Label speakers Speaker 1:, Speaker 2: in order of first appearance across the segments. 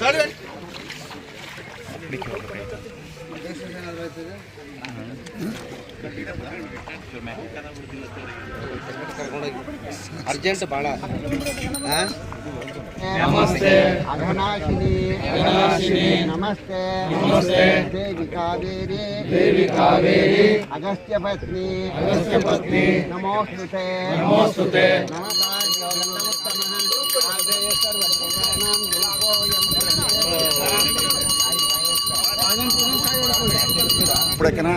Speaker 1: Gracias. Urgent ಭಾಳ
Speaker 2: ನಮಸ್ತೆ
Speaker 3: ಅಘನಾಶಿನಿ
Speaker 2: ಅಘನಾಶಿನಿ
Speaker 3: ನಮಸ್ತೆ
Speaker 2: ನಮಸ್ತೆ
Speaker 3: ದೇವಿ ಕಾವೇರಿ
Speaker 2: ದೇವಿ ಕಾವೇರಿ
Speaker 3: ಅಗಸ್ತ್ಯ ಪತ್ನಿ
Speaker 2: ಅಗಸ್ತ್ಯ ಪತ್ನಿ
Speaker 3: ನಮೋಸ್ತುತೆ
Speaker 2: ನಮೋಸ್ತುತೆ
Speaker 1: ಬಿಡಕ್ಕನ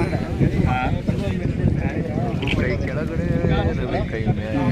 Speaker 4: ಕೈ ಕೆಳಗಡೆ ಇರಲಿ, ಕೈ ಮೇಲೆ ಇರ್ಬೇಕು, ಕೈ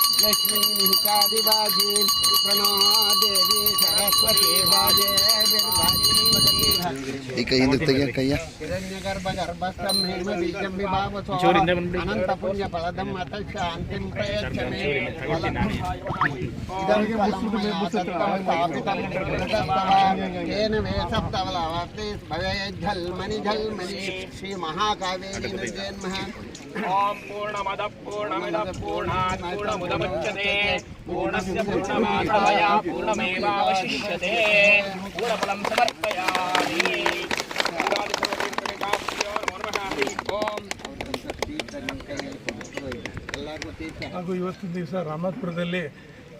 Speaker 5: लक्ष्मी कादिवाजी
Speaker 3: प्रणो देवी
Speaker 2: ಹಾಗೂ ಇವತ್ತಿನ ದಿವಸ ರಾಮನಾಥಪುರದಲ್ಲಿ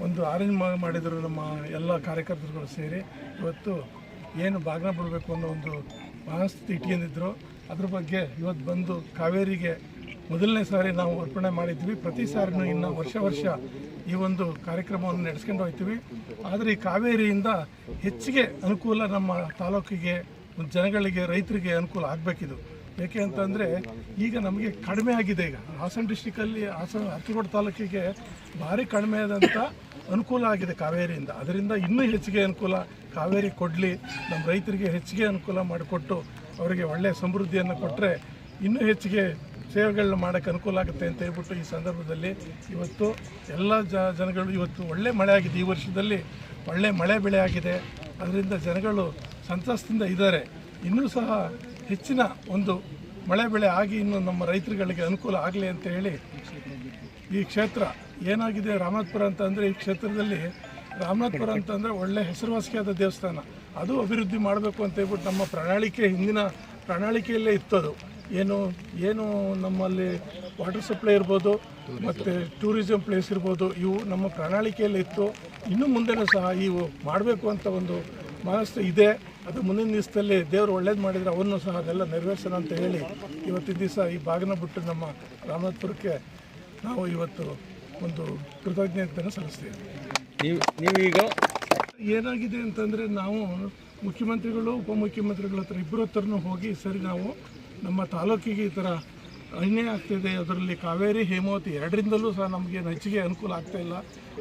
Speaker 2: ಒಂದು ಆರೆಂಜ್ ಮಾಡಿದರು ನಮ್ಮ ಎಲ್ಲ ಕಾರ್ಯಕರ್ತರುಗಳು ಸೇರಿ. ಇವತ್ತು ಏನು ಭಾಗನ ಬಿಡಬೇಕು ಅನ್ನೋ ಒಂದು ಮನಸ್ಥಿತಿ ಇಟ್ಕೊಂಡಿದ್ರು. ಅದ್ರ ಬಗ್ಗೆ ಇವತ್ತು ಬಂದು ಕಾವೇರಿಗೆ ಮೊದಲನೇ ಸಾರಿ ನಾವು ಅರ್ಪಣೆ ಮಾಡಿದ್ವಿ. ಪ್ರತಿ ಸಾರಿನೂ ಇನ್ನು ವರ್ಷ ವರ್ಷ ಈ ಒಂದು ಕಾರ್ಯಕ್ರಮವನ್ನು ನಡೆಸ್ಕೊಂಡು ಹೋಗ್ತೀವಿ. ಆದರೆ ಈ ಕಾವೇರಿಯಿಂದ ಹೆಚ್ಚಿಗೆ ಅನುಕೂಲ ನಮ್ಮ ತಾಲೂಕಿಗೆ, ಜನಗಳಿಗೆ, ರೈತರಿಗೆ ಅನುಕೂಲ ಆಗಬೇಕಿದು. ಏಕೆ ಅಂತಂದರೆ ಈಗ ನಮಗೆ ಕಡಿಮೆ ಆಗಿದೆ ಈಗ. ಹಾಸನ ಡಿಸ್ಟಿಕಲ್ಲಿ ಹಾಸನ ಅರ್ಕಗೋಡು ತಾಲೂಕಿಗೆ ಭಾರಿ ಕಡಿಮೆ ಆದಂಥ ಅನುಕೂಲ ಆಗಿದೆ ಕಾವೇರಿಯಿಂದ. ಅದರಿಂದ ಇನ್ನೂ ಹೆಚ್ಚಿಗೆ ಅನುಕೂಲ ಕಾವೇರಿ ಕೊಡಲಿ ನಮ್ಮ ರೈತರಿಗೆ ಹೆಚ್ಚಿಗೆ ಅನುಕೂಲ ಮಾಡಿಕೊಟ್ಟು ಅವರಿಗೆ ಒಳ್ಳೆಯ ಸಮೃದ್ಧಿಯನ್ನು ಕೊಟ್ಟರೆ ಇನ್ನೂ ಹೆಚ್ಚಿಗೆ ಸೇವೆಗಳನ್ನ ಮಾಡೋಕ್ಕೆ ಅನುಕೂಲ ಆಗುತ್ತೆ ಅಂತ ಹೇಳ್ಬಿಟ್ಟು ಈ ಸಂದರ್ಭದಲ್ಲಿ ಇವತ್ತು ಎಲ್ಲ ಜನಗಳು ಇವತ್ತು ಒಳ್ಳೆ ಮಳೆ ಆಗಿದೆ. ಈ ವರ್ಷದಲ್ಲಿ ಒಳ್ಳೆ ಮಳೆ ಬೆಳೆ ಆಗಿದೆ. ಅದರಿಂದ ಜನಗಳು ಸಂತಸದಿಂದ ಇದ್ದಾರೆ. ಇನ್ನೂ ಸಹ ಹೆಚ್ಚಿನ ಒಂದು ಮಳೆ ಬೆಳೆ ಆಗಿ ಇನ್ನು ನಮ್ಮ ರೈತರುಗಳಿಗೆ ಅನುಕೂಲ ಆಗಲಿ ಅಂತ ಹೇಳಿ ಈ ಕ್ಷೇತ್ರ ಏನಾಗಿದೆ ರಾಮನಾಥಪುರ ಅಂತ ಅಂದರೆ ಈ ಕ್ಷೇತ್ರದಲ್ಲಿ ರಾಮನಾಥಪುರ ಅಂತಂದರೆ ಒಳ್ಳೆ ಹೆಸರುವಾಸಿಯಾದ ದೇವಸ್ಥಾನ. ಅದು ಅಭಿವೃದ್ಧಿ ಮಾಡಬೇಕು ಅಂತ ಹೇಳ್ಬಿಟ್ಟು ನಮ್ಮ ಪ್ರಣಾಳಿಕೆ ಹಿಂದಿನ ಪ್ರಣಾಳಿಕೆಯಲ್ಲೇ ಇತ್ತದು ಏನು ಏನು ನಮ್ಮಲ್ಲಿ ವಾಟರ್ ಸಪ್ಲೈ ಇರ್ಬೋದು ಮತ್ತು ಟೂರಿಸಂ ಪ್ಲೇಸ್ ಇರ್ಬೋದು ಇವು ನಮ್ಮ ಪ್ರಣಾಳಿಕೆಯಲ್ಲಿ ಇತ್ತು ಇನ್ನು ಮುಂದೆನೂ ಸಹ ಇವು ಮಾಡಬೇಕು ಅಂತ ಒಂದು ಮನಸ್ಸು ಇದೆ. ಅದು ಮುಂದಿನ ದಿವಸದಲ್ಲಿ ದೇವರು ಒಳ್ಳೇದು ಮಾಡಿದರೆ ಅವನ್ನು ಸಹ ಅದೆಲ್ಲ ನೆರವೇರಿಸೋಣ ಅಂತ ಹೇಳಿ ಇವತ್ತಿನ ದಿವಸ ಈ ಬಾಗಿನ ಬಿಟ್ಟು ನಮ್ಮ ರಾಮನಾಥಪುರಕ್ಕೆ ನಾವು ಇವತ್ತು ಒಂದು ಕೃತಜ್ಞತೆಯನ್ನು ಸಲ್ಲಿಸ್ತೀವಿ.
Speaker 4: ನೀವು ನೀವೀಗ?
Speaker 2: ಏನಾಗಿದೆ ಅಂತಂದರೆ ನಾವು ಮುಖ್ಯಮಂತ್ರಿಗಳು ಉಪಮುಖ್ಯಮಂತ್ರಿಗಳ ಹತ್ರ ಇಬ್ಬರ ಹತ್ರನೂ ಹೋಗಿ ಸರಿ ನಾವು ನಮ್ಮ ತಾಲೂಕಿಗೆ ಈ ಥರ ಅನ್ಯಾಯ ಆಗ್ತಿದೆ, ಅದರಲ್ಲಿ ಕಾವೇರಿ, ಹೇಮಾವತಿ ಎರಡರಿಂದಲೂ ಸಹ ನಮಗೆ ಹೆಚ್ಚಿಗೆ ಅನುಕೂಲ ಆಗ್ತಾ ಇಲ್ಲ.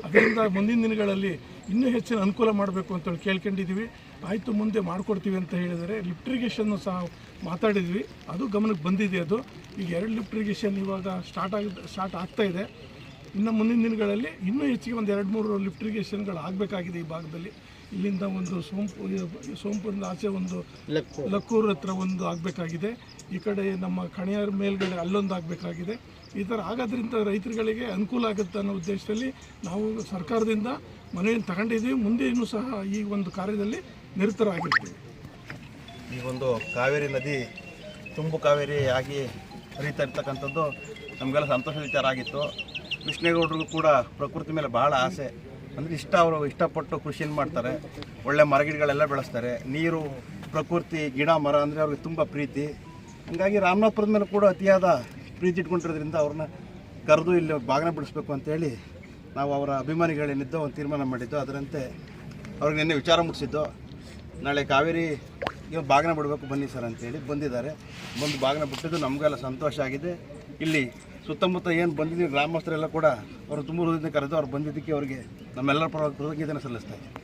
Speaker 2: ಅದರಿಂದ ಮುಂದಿನ ದಿನಗಳಲ್ಲಿ ಇನ್ನೂ ಹೆಚ್ಚಿನ ಅನುಕೂಲ ಮಾಡಬೇಕು ಅಂತೇಳಿ ಕೇಳ್ಕೊಂಡಿದ್ದೀವಿ. ಆಯಿತು, ಮುಂದೆ ಮಾಡಿಕೊಡ್ತೀವಿ ಅಂತ ಹೇಳಿದರೆ ಲಿಫ್ಟ್ ಇರಿಗೇಷನ್ನು ಸಹ ಮಾತಾಡಿದ್ವಿ. ಅದು ಗಮನಕ್ಕೆ ಬಂದಿದೆ ಅದು. ಈಗ ಎರಡು ಲಿಫ್ಟ್ರಿಗೇಷನ್ ಇವಾಗ ಸ್ಟಾರ್ಟ್ ಆಗಿ, ಸ್ಟಾರ್ಟ್ ಆಗ್ತಾ ಇದೆ. ಇನ್ನು ಮುಂದಿನ ದಿನಗಳಲ್ಲಿ ಇನ್ನೂ ಹೆಚ್ಚಿಗೆ ಒಂದು ಎರಡು ಮೂರು ಲಿಫ್ಟ್ ಇರಿಗೇಷನ್ಗಳು ಆಗಬೇಕಾಗಿದೆ ಈ ಭಾಗದಲ್ಲಿ. ಇಲ್ಲಿಂದ ಒಂದು ಸೋಂಪು ಸೋಂಪುರಿಂದ ಆಚೆ ಒಂದು ಲಕ್ಕೂರು. ಹತ್ರ ಒಂದು ಆಗಬೇಕಾಗಿದೆ. ಈ ಕಡೆ ನಮ್ಮ ಕಣಿಯಾರ ಮೇಲ್ಗಡೆ ಅಲ್ಲೊಂದು ಆಗಬೇಕಾಗಿದೆ. ಈ ಥರ ಆಗೋದ್ರಿಂದ ರೈತರುಗಳಿಗೆ ಅನುಕೂಲ ಆಗುತ್ತೆ ಅನ್ನೋ ಉದ್ದೇಶದಲ್ಲಿ ನಾವು ಸರ್ಕಾರದಿಂದ ಮನೆಯನ್ನು ತಗೊಂಡಿದ್ದೀವಿ. ಮುಂದೆಯೂ ಸಹ ಈ ಒಂದು ಕಾರ್ಯದಲ್ಲಿ ನಿರತರಾಗಿರ್ತೀವಿ.
Speaker 6: ಈ ಒಂದು ಕಾವೇರಿ ನದಿ ತುಂಬು ಕಾವೇರಿ ಆಗಿ ಹರಿತಾ ಇರ್ತಕ್ಕಂಥದ್ದು ನಮಗೆಲ್ಲ ಸಂತೋಷದ ವಿಚಾರ ಆಗಿತ್ತು. ಕೃಷ್ಣೇಗೌಡರಿಗೂ ಕೂಡ ಪ್ರಕೃತಿ ಮೇಲೆ ಭಾಳ ಆಸೆ. ಅಂದರೆ ಇಷ್ಟ ಅವರು ಇಷ್ಟಪಟ್ಟು ಕೃಷಿಯನ್ನು ಮಾಡ್ತಾರೆ? ಒಳ್ಳೆ ಮರಗಿಡಗಳೆಲ್ಲ ಬೆಳೆಸ್ತಾರೆ. ನೀರು, ಪ್ರಕೃತಿ, ಗಿಡ, ಮರ ಅಂದರೆ ಅವ್ರಿಗೆ ತುಂಬ ಪ್ರೀತಿ. ಹಂಗಾಗಿ ರಾಮನಾಥಪುರದ ಮೇಲೆ ಕೂಡ ಅತಿಯಾದ ಪ್ರೀತಿ ಇಟ್ಕೊಂಡಿರೋದ್ರಿಂದ ಅವ್ರನ್ನ ಕರೆದು ಇಲ್ಲಿ ಬಾಗಿನ ಬಿಡಿಸ್ಬೇಕು ಅಂತೇಳಿ ನಾವು ಅವರ ಅಭಿಮಾನಿಗಳೇನಿದ್ದೋ ಒಂದು ತೀರ್ಮಾನ ಮಾಡಿದ್ದು. ಅದರಂತೆ ಅವ್ರಿಗೆ ನಿನ್ನೆ ವಿಚಾರ ಮುಟ್ಟಿಸಿದ್ದು ನಾಳೆ ಕಾವೇರಿ ಇವಾಗ ಬಾಗಿನ ಬಿಡಬೇಕು ಬನ್ನಿ ಸರ್ ಅಂತೇಳಿ ಬಂದಿದ್ದಾರೆ. ಬಂದು ಬಾಗಿನ ಬಿಟ್ಟಿದ್ದು ನಮಗೆಲ್ಲ ಸಂತೋಷ ಆಗಿದೆ. ಇಲ್ಲಿ ಸುತ್ತಮುತ್ತ ಏನು ಬಂದಿದ್ದೀವಿ ಗ್ರಾಮಸ್ಥರೆಲ್ಲ ಕೂಡ, ಅವರು ತುಂಬ ಕರೆದು ಅವ್ರು ಬಂದಿದ್ದಕ್ಕೆ ಅವರಿಗೆ ನಮ್ಮೆಲ್ಲರ ಪರವಾಗಿ ಕೃತಜ್ಞತೆಯನ್ನು ಸಲ್ಲಿಸ್ತಾ ಇದ್ದೀವಿ